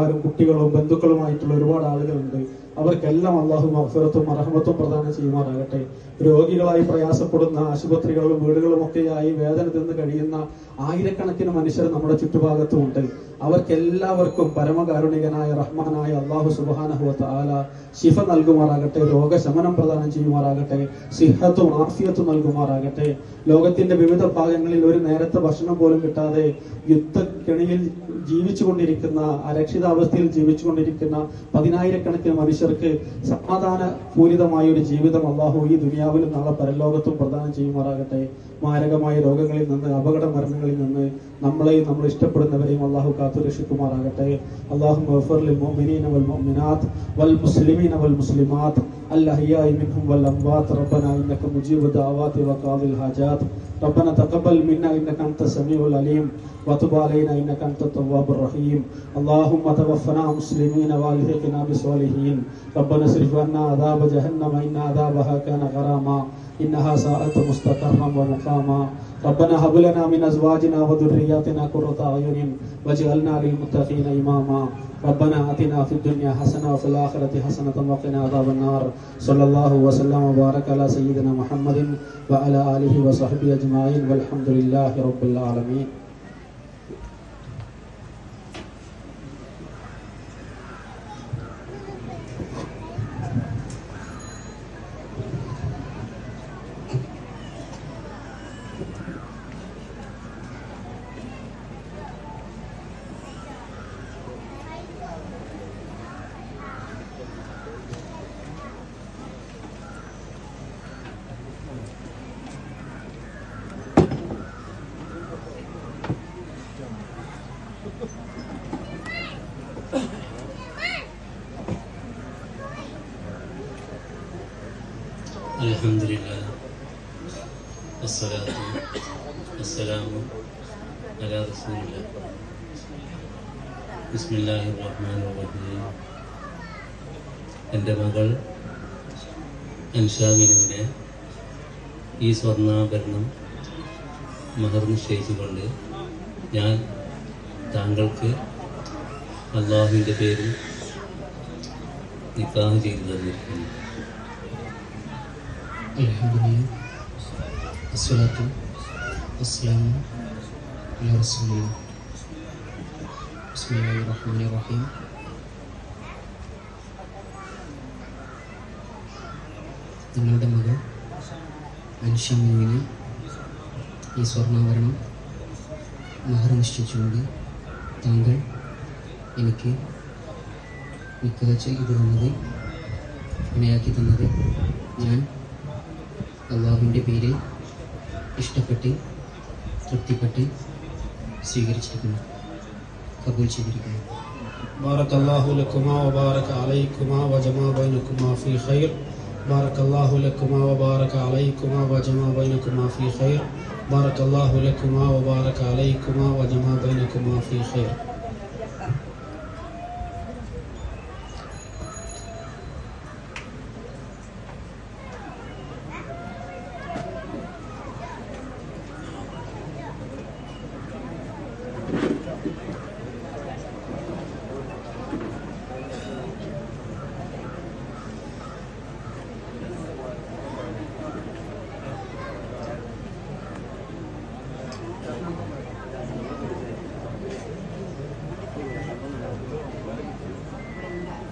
ഭാര്യമാരും കുട്ടികളും ബന്ധുക്കളുമായിട്ടുള്ള ഒരുപാട് ആളുകളുണ്ട്. അവർക്കെല്ലാം അള്ളാഹു മഹഫിറത്തും അർഹമത്തും പ്രദാനം ചെയ്യുമാറാകട്ടെ. രോഗികളായി പ്രയാസപ്പെടുന്ന ആശുപത്രികളും വീടുകളും ഒക്കെയായി വേദന തിന്ന് കഴിയുന്ന ആയിരക്കണക്കിന് മനുഷ്യർ നമ്മുടെ ചുറ്റുഭാഗത്തുമുണ്ട്. അവർക്കെല്ലാവർക്കും പരമകാരുണികനായ റഹ്മാനായ അള്ളാഹു സുബാനഹുവത്ത് ആല ശിഫ നൽകുമാറാകട്ടെ രോഗശമനം പ്രദാനം ചെയ്യുമാറാകട്ടെ സിഹത്തും ആഫിയത്തും നൽകുമാറാകട്ടെ. ലോകത്തിന്റെ വിവിധ ഭാഗങ്ങളിൽ ഒരു നേരത്തെ ഭക്ഷണം പോലും കിട്ടാതെ യുദ്ധക്കെണിയിൽ ജീവിച്ചുകൊണ്ടിരിക്കുന്ന അരക്ഷിതാവസ്ഥയിൽ ജീവിച്ചുകൊണ്ടിരിക്കുന്ന പതിനായിരക്കണക്കിന് മനുഷ്യർക്ക് സമാധാന പൂരിതമായ ഒരു ജീവിതം അള്ളാഹു ഈ ദുനിയാവിലും നാളെ പരലോകത്തും പ്രദാനം ചെയ്യുമാറാകട്ടെ. മാരകമായ രോഗങ്ങളിൽ നിന്ന് അപകട മരണങ്ങളിൽ നിന്ന് നമ്മളെയും നമ്മൾ ഇഷ്ടപ്പെടുന്നവരെയും അള്ളാഹു കാത്തുരക്ഷിക്കുമാറാകട്ടെ. അള്ളാഹു വൽ മുഅ്മിനീന വൽ മുഅ്മിനാത്ത് വൽ മുസ്ലിമീന വൽ മുസ്ലിമാത്ത്. الأحياء منهم والأموات. ربنا إنك مجيب الدعوات وقاضي الحاجات. ربنا تقبل منا إنك أنت السميع العليم. وتب علينا إنك أنت التواب الرحيم. اللهم توفنا مسلمين والحقنا بالصالحين ربنا اصرف عنا عذاب جهنم. إن عذابها كان غراما. إنها ساءت مستقرا ومقاما. ربنا هب لنا من أزواجنا وذرياتنا قرة أعين واجعلنا للمتقين إماما. ربنا آتنا في الدنيا حسنة وفي الآخرة حسنة وقنا عذاب النار. صلى الله وسلم وبارك على سيدنا محمد وعلى آله وصحبه أجمعين. والحمد لله رب العالمين. الحمد لله والصلاة والسلام على رسول الله بسم الله الرحمن الرحيم എൻ്റെ മകൾ അൻഷാമിനുവിനെ ഈ സ്വർണ്ണാഭരണം മഹർ നിശ്ചയിച്ചുകൊണ്ട് ഞാൻ താങ്കൾക്ക് അള്ളാഹുവിൻ്റെ പേരിൽ നിക്കാഹ് ചെയ്തു തന്നിരിക്കുന്നു അലഹദിയും അസ്വലാത്തും അസ്ലാമും റസൂലും ബിസ്മില്ലാഹിർ റഹ്മാനിർ റഹീം. നിങ്ങളുടെ മകൾ മനുഷ്യ മോവിന് ഈ സ്വർണാഭരണം മഹർ നിശ്ചയിച്ചുകൊണ്ട് താങ്കൾ എനിക്ക് നിൽക്കുക ചെയ്തു തന്നത് ഇണയാക്കി തന്നത് ഞാൻ അള്ളാഹുവിൻ്റെ പേര് ഇഷ്ടപ്പെട്ട് തൃപ്തിപ്പെട്ട് സ്വീകരിച്ചിരിക്കുന്നു കബൂൽ ചെയ്തിരിക്കുന്നു بارك الله لكما وبارك عليكما وجمع بينكما في خير بارك الله لكما وبارك عليكما وجمع بينكما في خير بارك الله لكما وبارك عليكما وجمع بينكما في خير